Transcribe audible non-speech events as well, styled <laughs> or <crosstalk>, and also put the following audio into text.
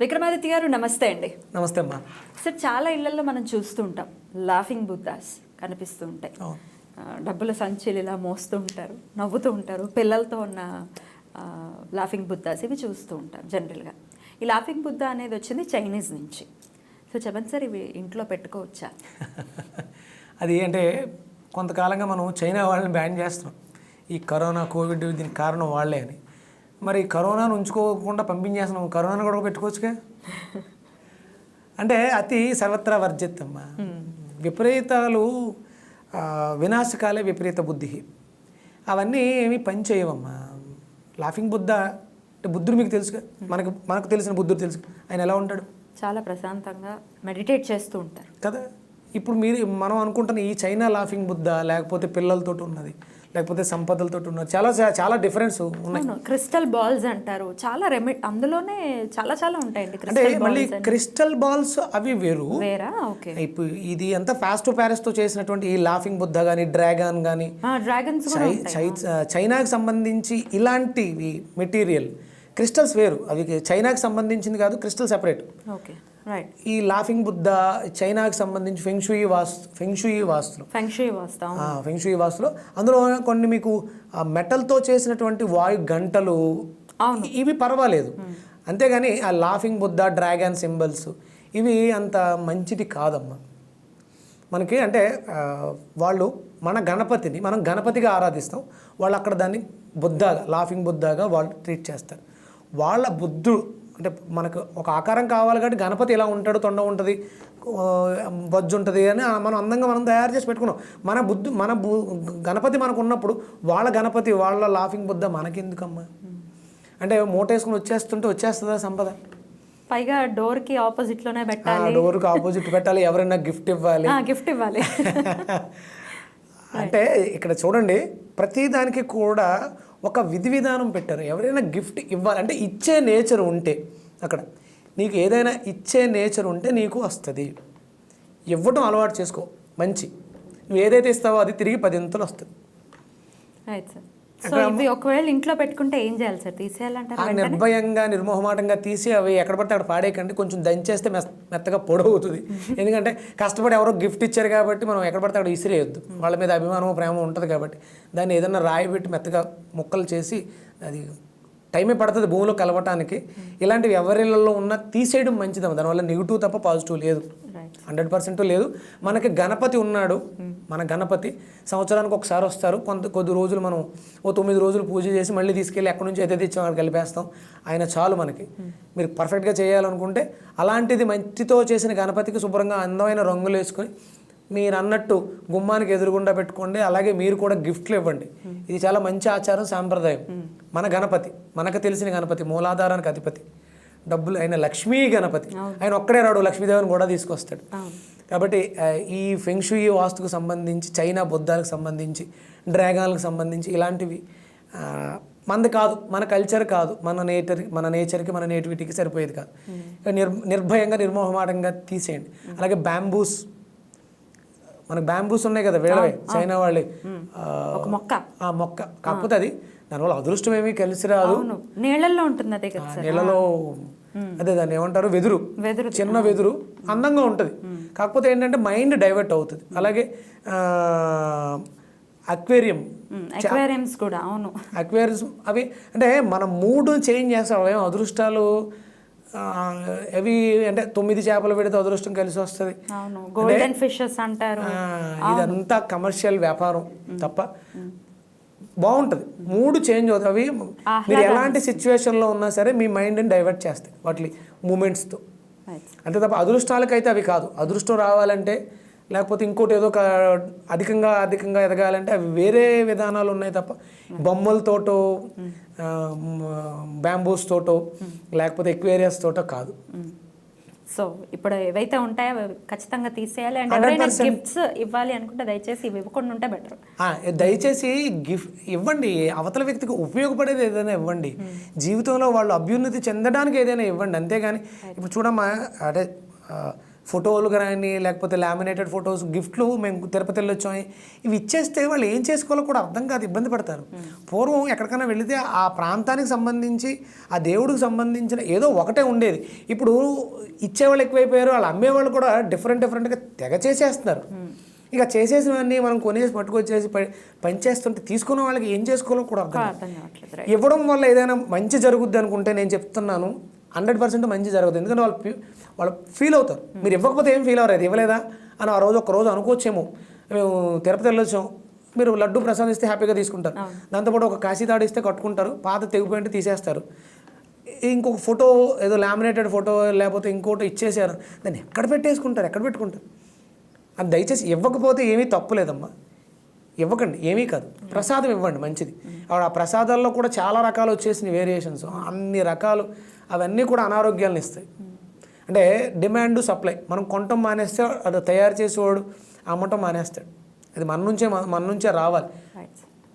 విక్రమాదిత్య గారు నమస్తే అండి. నమస్తే అమ్మా. సార్ చాలా ఇళ్ళలో మనం చూస్తూ ఉంటాం లాఫింగ్ బుద్ధాస్ కనిపిస్తూ ఉంటాయి. డబ్బుల సంచులు ఇలా మోస్తూ ఉంటారు నవ్వుతూ ఉంటారు. పిల్లలతో ఉన్న లాఫింగ్ బుద్ధాస్ ఇవి చూస్తూ ఉంటాం జనరల్గా ఈ లాఫింగ్ బుద్ధ అనేది వచ్చింది చైనీస్ నుంచి. సో చెప్పండి సార్ ఇవి ఇంట్లో పెట్టుకోవచ్చా? <laughs> అది అంటే కొంతకాలంగా మనం చైనా వాళ్ళని బ్యాన్ చేస్తున్నాం. ఈ కరోనా కోవిడ్ దీనికి కారణం వాళ్ళే అని. మరి కరోనాను ఉంచుకోకుండా పంపించేస్తున్నాం కరోనాను కూడా పెట్టుకోవచ్చుగా? అంటే అతి సర్వత్రా వర్జిత్తమ్మా. విపరీతాలు వినాశకాలే విపరీత బుద్ధి. అవన్నీ ఏమీ పని చేయవమ్మా. లాఫింగ్ బుద్ధ అంటే బుద్ధుడు మీకు తెలుసుగా? మనకు మనకు తెలిసిన బుద్ధుడు తెలుసు. ఆయన ఎలా ఉంటాడు? చాలా ప్రశాంతంగా మెడిటేట్ చేస్తూ ఉంటారు. కదా? ఇప్పుడు మీరు మనం అనుకుంటున్న ఈ చైనా లాఫింగ్ బుద్ధ లేకపోతే పిల్లలతో ఉన్నది లేకపోతే సంపదలతో ఉన్నది చాలా చాలా డిఫరెన్స్ ఉన్నాయి. క్రిస్టల్ బాల్స్ అంటారు. చాలా రెమె అందులోనే చాలా చాలా ఉంటాయండి అంటే మళ్ళీ క్రిస్టల్ బాల్స్ అవి వేరు. వేరా? ఓకే. ఇప్పుడు ఇది అంతా ఫాస్ట్ ప్యారెస్తో చేసినటువంటి ఈ లాఫింగ్ బుద్ధ కానీ డ్రాగన్ కానీ డ్రాగన్స్ చైనాకి సంబంధించి ఇలాంటివి మెటీరియల్ క్రిస్టల్స్ వేరు. అవి చైనాకి సంబంధించింది కాదు క్రిస్టల్ సెపరేట్ ఓకే. ఈ లాఫింగ్ బుద్ధ చైనాకి సంబంధించి ఫెంగ్షుయి వాస్తు ఫెంగ్షుయి వాస్తులు. ఫెంక్షుయి వాస్తాం ఫెంగ్షుయి వాస్తులో. అందులో కొన్ని మీకు మెటల్తో చేసినటువంటి వాయు గంటలు ఇవి పర్వాలేదు. అంతేగాని ఆ లాఫింగ్ బుద్ధ డ్రాగన్ సింబల్స్ ఇవి అంత మంచిది కాదమ్మా. మనకి అంటే వాళ్ళు మన గణపతిని మనం గణపతిగా ఆరాధిస్తాం. వాళ్ళు అక్కడ దాన్ని బుద్ధగా లాఫింగ్ బుద్ధగా వాళ్ళు ట్రీట్ చేస్తారు. వాళ్ళ బుద్ధుడు అంటే మనకు ఒక ఆకారం కావాలి కాబట్టి గణపతి ఎలా ఉంటాడు తొండ ఉంటుంది బొజ్జు ఉంటుంది అని మనం అందంగా మనం తయారు చేసి పెట్టుకున్నాం. మన బుద్ధు మన బు గణపతి మనకు ఉన్నప్పుడు వాళ్ళ గణపతి వాళ్ళ లాఫింగ్ బుద్ధ మనకెందుకమ్మా? అంటే మూటేసుకుని వచ్చేస్తుంటే వచ్చేస్తుందా సంపద? పైగా డోర్కి ఆపోజిట్లోనే పెట్టాలి డోర్కి ఆపోజిట్ పెట్టాలి. ఎవరైనా గిఫ్ట్ ఇవ్వాలి. గిఫ్ట్ ఇవ్వాలి. <laughs> అంటే ఇక్కడ చూడండి ప్రతి దానికి కూడా ఒక విధి విధానం పెట్టారు. ఎవరైనా గిఫ్ట్ ఇవ్వాలంటే ఇచ్చే నేచర్ ఉంటే అక్కడ నీకు ఏదైనా ఇచ్చే నేచర్ ఉంటే నీకు వస్తుంది. ఇవ్వటం అలవాటు చేసుకో మంచి. నువ్వు ఏదైతే ఇస్తావో అది తిరిగి పదింతలు వస్తుంది. రైట్ సార్ సో ఒకవేళ ఇంట్లో పెట్టుకుంటే ఏం చేయాలి సార్? తీసేయాలంటారు నిర్భయంగా నిర్మోహమాటంగా తీసి అవి ఎక్కడ పడితే అక్కడ పాడేయకండి. కొంచెం దంచేస్తే మెత్తగా పొడవుతుంది. <laughs> ఎందుకంటే కష్టపడి ఎవరో గిఫ్ట్ ఇచ్చారు కాబట్టి మనం ఎక్కడ పడితే అక్కడ ఇసిరేయొద్దు వాళ్ళ మీద అభిమానం ప్రేమ ఉంటుంది కాబట్టి దాన్ని ఏదైనా రాయి పెట్టి మెత్తగా ముక్కలు చేసి అది టైమే పడుతుంది భూమిలో కలవటానికి. ఇలాంటివి ఎవరిళ్ళలో ఉన్నా తీసేయడం మంచిదమ్మ దానివల్ల నెగిటివ్ తప్ప పాజిటివ్ లేదు. హండ్రెడ్ పర్సెంట్ లేదు. మనకి గణపతి ఉన్నాడు. మన గణపతి సంవత్సరానికి ఒకసారి వస్తారు. కొంత కొద్ది రోజులు మనం ఓ తొమ్మిది రోజులు పూజ చేసి మళ్ళీ తీసుకెళ్ళి ఎక్కడి నుంచి అయితే తెచ్చాం అక్కడ కలిపేస్తాం. ఆయన చాలు మనకి. మీరు పర్ఫెక్ట్గా చేయాలనుకుంటే అలాంటిది మంచితో చేసిన గణపతికి శుభ్రంగా అందమైన రంగులు వేసుకొని మీరు అన్నట్టు గుమ్మానికి ఎదురుగుండా పెట్టుకోండి అలాగే మీరు కూడా గిఫ్ట్లు ఇవ్వండి. ఇది చాలా మంచి ఆచారం సాంప్రదాయం. మన గణపతి మనకు తెలిసిన గణపతి మూలాధారానికి అధిపతి. డబ్బులు ఆయన లక్ష్మీ గణపతి. ఆయన ఒక్కడే రాడు లక్ష్మీదేవిని కూడా తీసుకొస్తాడు. కాబట్టి ఈ ఫెంక్షుయి వాస్తుకు సంబంధించి చైనా బుద్ధాలకు సంబంధించి డ్రాగాన్లకు సంబంధించి ఇలాంటివి ఆ, మనది కాదు మన కల్చర్ కాదు మన నేచర్ మన నేచర్కి మన నేటివిటీకి సరిపోయేది కాదు. నిర్ నిర్భయంగా నిర్మోహమాటంగా తీసేయండి. అలాగే బ్యాంబూస్ మనకు బ్యాంబూస్ ఉన్నాయి కదా వేళవే చైనా వాళ్ళే మొక్క. ఆ మొక్క. కాకపోతే అది దానివల్ల అదృష్టం ఏమీ కలిసి రాదు. నీళ్ళల్లో ఉంటుంది అదే కదా నీళ్ళలో అదే దాన్ని ఏమంటారు? వెదురు. వెదురు చిన్న వెదురు అందంగా ఉంటుంది. కాకపోతే ఏంటంటే మైండ్ డైవర్ట్ అవుతుంది. అలాగే అక్వేరియం. అక్వేరియంస్ కూడా అవును. అక్వేరియం అవి అంటే మన మూడ్ చేంజ్ చేస్తాం అదృష్టాలు అవి అంటే తొమ్మిది చేపలు పెడితే అదృష్టం కలిసి వస్తుంది. గోల్డెన్ ఫిషెస్ అంటారు. ఇదంతా కమర్షియల్ వ్యాపారం తప్ప బాగుంటుంది. మూడు చేంజ్ అవుతుంది అవి మీరు ఎలాంటి సిచ్యువేషన్లో ఉన్నా సరే మీ మైండ్ని డైవర్ట్ చేస్తాయి వాటి మూమెంట్స్తో. అంతే తప్ప అదృష్టాలకైతే అవి కాదు. అదృష్టం రావాలంటే లేకపోతే ఇంకోటి ఏదో ఒక అధికంగా అధికంగా ఎదగాలంటే అవి వేరే విధానాలు ఉన్నాయి తప్ప. బొమ్మలతోటో బ్యాంబూస్ తోటో లేకపోతే ఎక్వేరియస్ తోటో కాదు. సో ఇప్పుడు ఏవైతే ఉంటాయో ఖచ్చితంగా తీసేయాలి. అండ్ ఎవరైనా గిఫ్ట్స్ ఇవ్వాలి అనుకుంటే దయచేసి ఇవి ఇవ్వకుండా ఉంటే బెటర్. దయచేసి గిఫ్ట్ ఇవ్వండి. అవతల వ్యక్తికి ఉపయోగపడేది ఏదైనా ఇవ్వండి. జీవితంలో వాళ్ళు అభ్యున్నతి చెందడానికి ఏదైనా ఇవ్వండి. అంతేగాని ఇప్పుడు చూడమ్మా అంటే ఆ, ఫోటోలు కానీ లేకపోతే లామినేటెడ్ ఫొటోస్ గిఫ్ట్లు మేము తిరుపతి వెళ్ళొచ్చాం ఇవి ఇచ్చేస్తే వాళ్ళు ఏం చేసుకోవాలో కూడా అర్థం కాదు ఇబ్బంది పడతారు. పూర్వం ఎక్కడికైనా వెళితే ఆ ప్రాంతానికి సంబంధించి ఆ దేవుడికి సంబంధించిన ఏదో ఒకటే ఉండేది. ఇప్పుడు ఇచ్చేవాళ్ళు ఎక్కువైపోయారు వాళ్ళు అమ్మేవాళ్ళు కూడా డిఫరెంట్ డిఫరెంట్గా తెగ చేసేస్తున్నారు. ఇక చేసేసినవన్నీ మనం కొనేసి పట్టుకొచ్చేసి ప- పంచేస్తుంటే తీసుకున్న వాళ్ళకి ఏం చేసుకోవాలో కూడా అర్థం ఇవ్వడం వల్ల ఏదైనా మంచి జరుగుద్ది అనుకుంటే నేను చెప్తున్నాను హండ్రెడ్ పర్సెంట్ మంచి జరుగుతుంది ఎందుకంటే వాళ్ళు వాళ్ళు ఫీల్ అవుతారు. మీరు ఇవ్వకపోతే ఏం ఫీల్ అవ్వలేదు ఇవ్వలేదా? అని ఆ రోజు ఒక రోజు అనుకోవచ్చేమో. మేము తిరుపతి వెళ్ళొచ్చాం. మీరు లడ్డు ప్రసాదిస్తే హ్యాపీగా తీసుకుంటారు. దాంతోపాటు ఒక కాశీ తాడు ఇస్తే కట్టుకుంటారు. పాత తెగిపోయింటే తీసేస్తారు. ఇంకొక ఫోటో ఏదో లామినేటెడ్ ఫోటో లేకపోతే ఇంకోటి ఇచ్చేసారు. దాన్ని ఎక్కడ పెట్టేసుకుంటారు? ఎక్కడ పెట్టుకుంటారు? అది దయచేసి ఇవ్వకపోతే ఏమీ తప్పు లేదమ్మా. ఇవ్వకండి ఏమీ కాదు. ప్రసాదం ఇవ్వండి మంచిది. ఆవిడ ఆ ప్రసాదాల్లో కూడా చాలా రకాలు వచ్చేసినాయి వేరియేషన్స్ అన్ని రకాలు అవన్నీ కూడా అనారోగ్యాలను ఇస్తాయి. అంటే డిమాండ్ సప్లై. మనం కొనటం మానేస్తే అది తయారు చేసేవాడు అమ్మటం మానేస్తాడు. అది మన నుంచే మన నుంచే రావాలి.